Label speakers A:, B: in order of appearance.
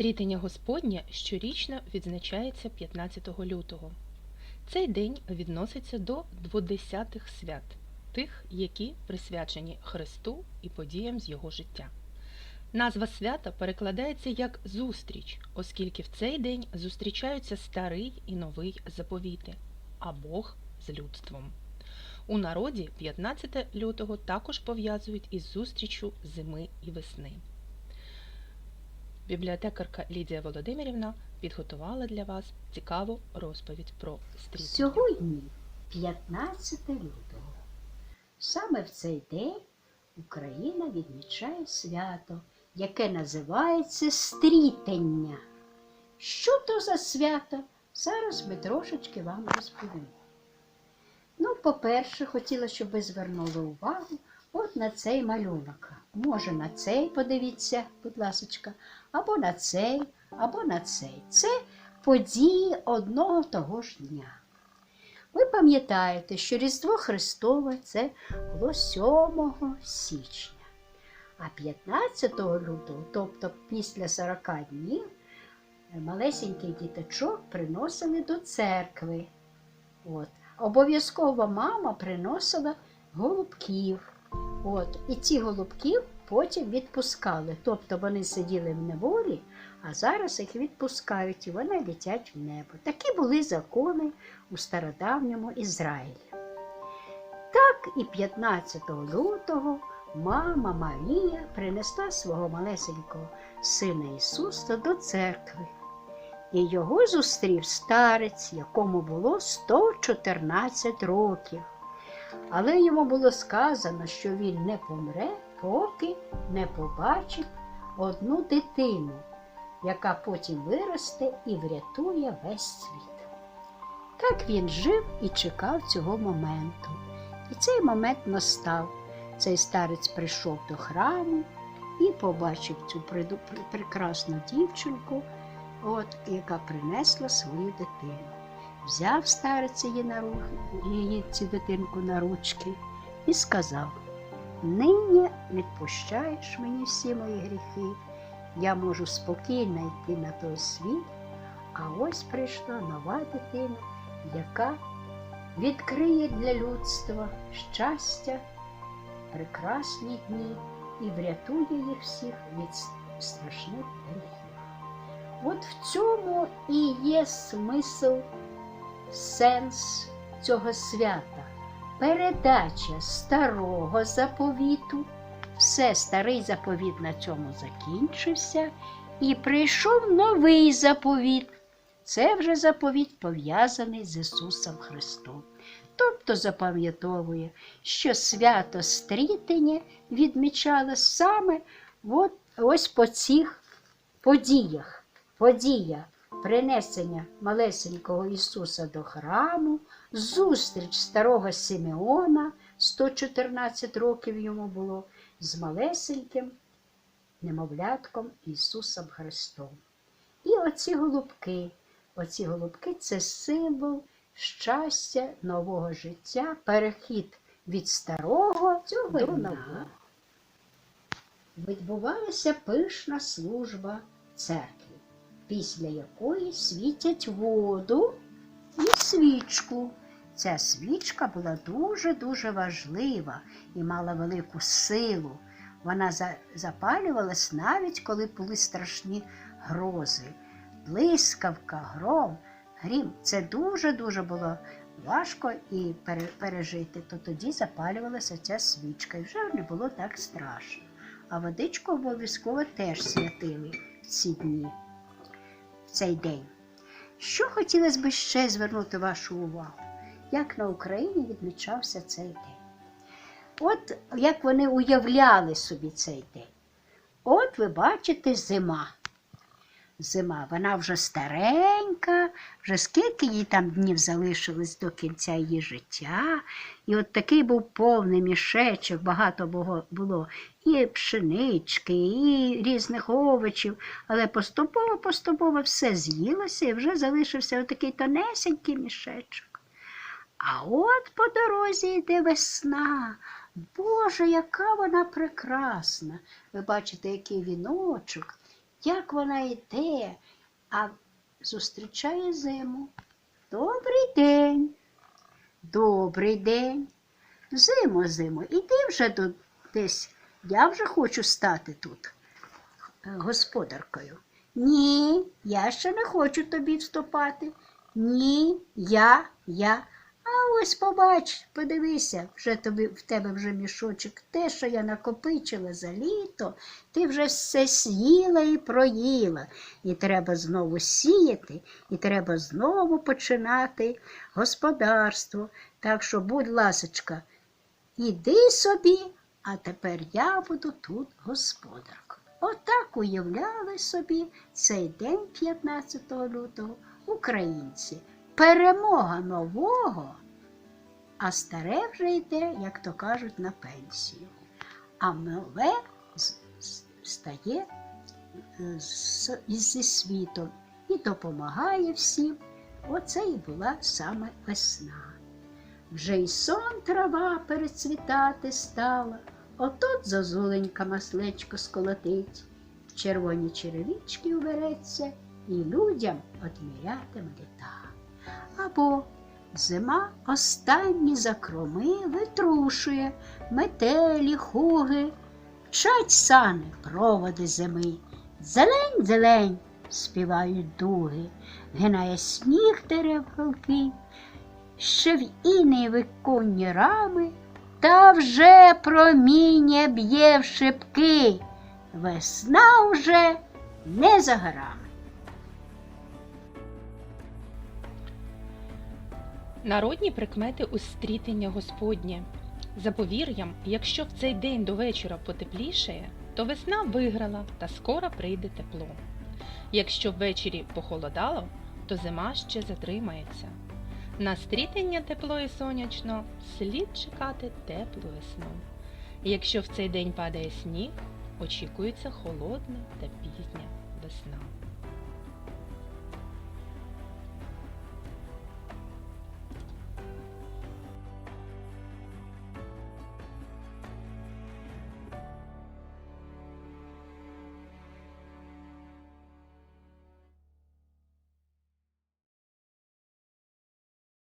A: Стрітення Господнє щорічно відзначається 15 лютого. Цей день відноситься до дводесятих свят, тих, які присвячені Христу і подіям з Його життя. Назва свята перекладається як зустріч, оскільки в цей день зустрічаються старий і новий заповіти, а Бог з людством. У народі 15 лютого також пов'язують із зустрічю зими і весни. Бібліотекарка Лідія Володимирівна підготувала для вас цікаву розповідь про стрітення.
B: Сьогодні 15 лютого. Саме в цей день Україна відмічає свято, яке називається стрітення. Що то за свято? Зараз ми трошечки вам розповімо. Ну, по-перше, хотіла, щоб ви звернули увагу от на цей малюнок. Може на цей подивіться, будь ласочка, або на цей, або на цей. Це події одного того ж дня. Ви пам'ятаєте, що Різдво Христове це було 7 січня, а 15 лютого, тобто після 40 днів, малесеньких діточок приносили до церкви. От. Обов'язково мама приносила голубків. От. І ці голубків потім відпускали. Тобто вони сиділи в неволі, а зараз їх відпускають і вони летять в небо. Такі були закони у стародавньому Ізраїлі. Так і 15 лютого мама Марія принесла свого малесенького сина Ісуса до церкви. І його зустрів старець, якому було 114 років. Але йому було сказано, що він не помре, поки не побачить одну дитину, яка потім виросте і врятує весь світ. Так він жив і чекав цього моменту. І цей момент настав. Цей старець прийшов до храму і побачив цю прекрасну дівчинку, от, яка принесла свою дитину. Взяв старець її на руки, її цю дитинку на ручки і сказав: Нині відпущаєш мені всі мої гріхи, я можу спокійно йти на той світ, а ось прийшла нова дитина, яка відкриє для людства щастя, прекрасні дні і врятує їх всіх від страшних гріхів. От в цьому і є смисл, сенс цього свята. Передача старого заповіту. Все, старий заповіт на цьому закінчився, і прийшов новий заповіт. Це вже заповіт пов'язаний з Ісусом Христом. Тобто запам'ятовує, що свято стрітення відмічало саме от, ось по цих подіях. Подія принесення малесенького Ісуса до храму, зустріч старого Симеона, 114 років йому було, з малесеньким немовлятком Ісусом Христом. І оці голубки, оці голубки це символ щастя, нового життя, перехід від старого
C: Цього
B: до нового. Відбувалася пишна служба церкви, після якої світять воду і свічку. Ця свічка була дуже-дуже важлива і мала велику силу. Вона запалювалась навіть коли були страшні грози. Блискавка, гром, грім. Це дуже-дуже було важко і пережити. То тоді запалювалася ця свічка, і вже не було так страшно. А водичку обов'язково теж святили в ці дні, цей день. Що хотілося б ще звернути вашу увагу, як на Україні відмічався цей день? От як вони уявляли собі цей день. От ви бачите зима. Зима, вона вже старенька, вже скільки їй там днів залишилось до кінця її життя. І от такий був повний мішечок, багато було і пшенички, і різних овочів, але поступово-поступово все з'їлося і вже залишився отакий тонесенький мішечок. А от по дорозі йде весна. Боже, яка вона прекрасна! Ви бачите, який віночок, як вона йде, а зустрічає зиму. Добрий день, добрий день. Зимо, зимо, іди вже тут десь. Я вже хочу стати тут е, господаркою. Ні, я ще не хочу тобі вступати. Ні, я, я. А ось побач, подивися, вже тобі в тебе вже мішочок. Те, що я накопичила за літо, ти вже все з'їла і проїла. І треба знову сіяти, і треба знову починати господарство. Так що, будь ласочка, іди собі, а тепер я буду тут господаркою. Отак уявляли собі цей день 15 лютого українці. Перемога нового, а старе вже йде, як то кажуть, на пенсію. А нове стає е, зі світом і допомагає всім. Оце і була саме весна. Вже й сон трава перецвітати стала, отут зозуленька маслечко сколотить, в червоні черевички убереться і людям отмірятиме літа. Або зима останні закроми витрушує, метелі, хуги, вчать сани проводи зими. Зелень, зелень співають дуги, гинає сніг дерев голки, ще в іней виконні рами, та вже проміння б'є в шибки. Весна вже не за горами.
A: Народні прикмети устрітення Господнє. За повір'ям, якщо в цей день до вечора потеплішає, то весна виграла та скоро прийде тепло. Якщо ввечері похолодало, то зима ще затримається. На стрітення тепло і сонячно слід чекати теплу весну. Якщо в цей день падає сніг, очікується холодна та пізня весна.